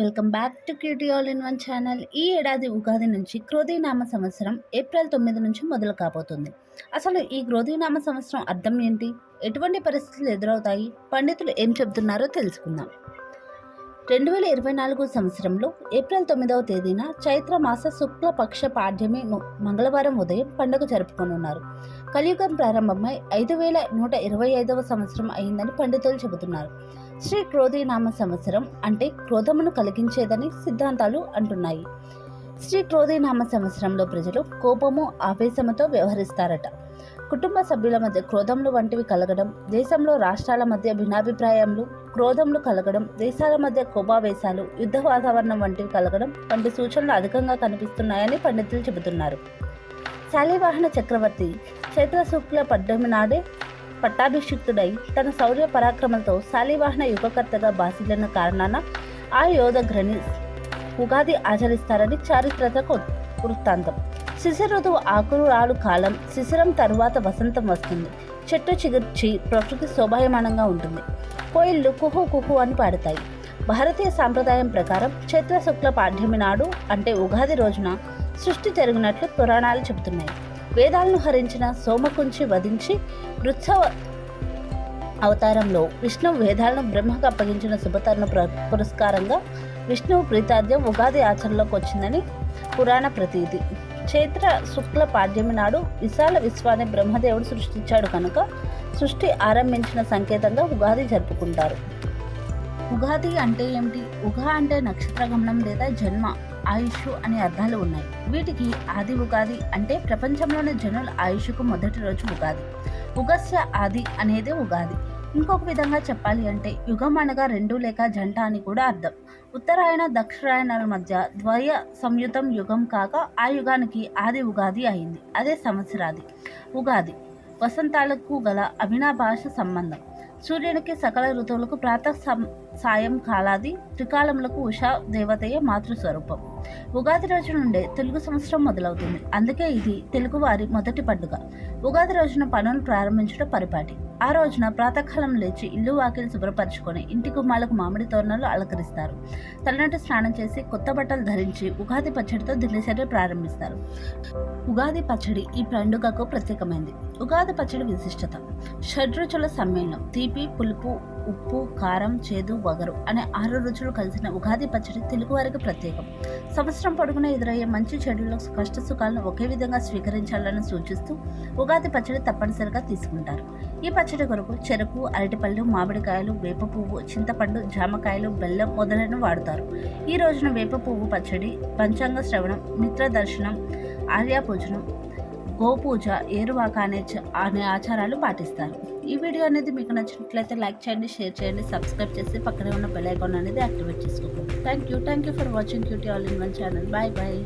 Welcome back to QT all in one channel. ఈ ఏడాది ఉగాది నుంచి క్రోధీనామ సంవత్సరం ఏప్రిల్ తొమ్మిది నుంచి మొదలు కాబోతుంది. అసలు ఈ క్రోధీనామ సంవత్సరం అర్థం ఏంటి? ఎటువంటి పరిస్థితులు ఎదురవుతాయి? పండితులు ఏం చెబుతున్నారో తెలుసుకుందాం. రెండు వేల ఇరవై నాలుగు సంవత్సరంలో ఏప్రిల్ తొమ్మిదవ తేదీన చైత్ర మాస శుక్లపక్ష పాడ్యమి మంగళవారం ఉదయం పండుగ జరుపుకోనున్నారు. కలియుగం ప్రారంభమై ఐదు వేల నూట ఇరవై ఐదవ సంవత్సరం అయిందని పండితులు చెబుతున్నారు. శ్రీ క్రోధీనామ సంవత్సరం అంటే క్రోధమును కలిగించేదని సిద్ధాంతాలు అంటున్నాయి. శ్రీ క్రోధీనామ సంవత్సరంలో ప్రజలు కోపము ఆవేశముతో వ్యవహరిస్తారట. కుటుంబ సభ్యుల మధ్య క్రోధములు వంటివి కలగడం దేశంలో రాష్ట్రాల మధ్య భిన్నాభిప్రాయంలు క్రోధములు కలగడం దేశాల మధ్య కోపావేశాలు యుద్ధ వాతావరణం వంటివి కలగడం వంటి సూచనలు అధికంగా కనిపిస్తున్నాయని పండితులు చెబుతున్నారు. శాలివాహన చక్రవర్తి చైత్ర శుక్ల పడ్డమి నాడే పట్టాభిషిక్తుడై తన శౌర్య పరాక్రమంతో శాలివాహన యుగకర్తగా బాసిలిన కారణాన ఆ యోధ గ్రని ఉగాది ఆచరిస్తారని చారిత్రక వృత్తాంతం. శిశిర ఋతువు ఆకులు రాలు కాలం శిశిరం తరువాత వసంతం వస్తుంది. చెట్టు చిగుర్చి ప్రకృతి శోభాయమానంగా ఉంటుంది. కోయిళ్ళు కుహు కుహు అని పాడతాయి. భారతీయ సాంప్రదాయం ప్రకారం చైత్ర శుక్ల పాఠ్యమి నాడు అంటే ఉగాది రోజున సృష్టి జరిగినట్లు పురాణాలు చెబుతున్నాయి. వేదాలను హరించిన సోమకుంచి వధించి వృత్సవ అవతారంలో విష్ణువు వేదాలను బ్రహ్మకు అప్పగించిన శుభతరుణ పురస్కారంగా విష్ణువు ప్రీతార్థ్యం ఉగాది ఆచరణలోకి వచ్చిందని పురాణ ప్రతీతి. చైత్ర శుక్ల పాడ్యమి నాడు విశాల విశ్వాన్ని బ్రహ్మదేవుడు సృష్టించాడు కనుక సృష్టి ఆరంభించిన సంకేతంగా ఉగాది జరుపుకుంటారు. ఉగాది అంటే ఏమిటి? ఉగా అంటే నక్షత్ర గమనం లేదా జన్మ ఆయుష్ అనే అర్థాలు ఉన్నాయి. వీటికి ఆది ఉగాది అంటే ప్రపంచంలోని జనుల ఆయుష్కు మొదటి రోజు ఉగాది. ఉగస్య ఆది అనేది ఉగాది. ఇంకొక విధంగా చెప్పాలి అంటే యుగం అనగా రెండు లేక జంట అని కూడా అర్థం. ఉత్తరాయణ దక్షిణాయనాల మధ్య ద్వయ సంయుతం యుగం కాక ఆ యుగానికి ఆది ఉగాది అయింది. అదే సంవత్సరాది. ఉగాది. వసంతాలకు గల అభినాభాష సంబంధం. సూర్యునికి సకల ఋతువులకు ప్రాతః సం- సాయం కాలాది త్రికాలములకు ఉషా దేవతయే మాతృస్వరూపం ఉగాది రోజు నుండే తెలుగు సంవత్సరం మొదలవుతుంది. అందుకే ఇది తెలుగువారి మొదటి పండుగ. ఉగాది రోజున పనులు ప్రారంభించడం పరిపాటి. ఆ రోజున ప్రాతకాలం లేచి ఇల్లు వాకిలి శుభ్రపరచుకొని ఇంటి గుమ్మాలకు మామిడి తోరణాలు అలంకరిస్తారు. తలనటి స్నానం చేసి కొత్త బట్టలు ధరించి ఉగాది పచ్చడితో దినచర్య ప్రారంభిస్తారు. ఉగాది పచ్చడి ఈ పండుగకు ప్రత్యేకమైంది. ఉగాది పచ్చడి విశిష్టత. షడ్రుచుల సమ్మేళనం. తీపి పులుపు ఉప్పు కారం చేదు వగరు అనే ఆరు రుచులు కలిసిన ఉగాది పచ్చడి తెలుగువారికి ప్రత్యేకం. సంవత్సరం పొడుగునా ఎదురయ్యే మంచి చెడుల కష్ట సుఖాలను ఒకే విధంగా స్వీకరించాలని సూచిస్తూ ఉగాది పచ్చడి తప్పనిసరిగా తీసుకుంటారు. ఈ పచ్చడి కొరకు చెరకు అరటిపళ్ళు మామిడికాయలు వేప పువ్వు చింతపండు జామకాయలు బెల్లం మొదలైనవి వాడుతారు. ఈ రోజున వేప పువ్వు పచ్చడి పంచాంగ శ్రవణం మిత్ర దర్శనం ఆర్యాపూజనం గోపూజ ఏరువాక అనే అనే ఆచారాలు పాటిస్తారు. ఈ వీడియో అనేది మీకు నచ్చినట్లయితే లైక్ చేయండి షేర్ చేయండి సబ్స్క్రైబ్ చేసి పక్కనే ఉన్న బెల్ ఐకాన్ అనేది యాక్టివేట్ చేసుకోండి. Thank you. Thank you for watching QT all in one channel. Bye bye.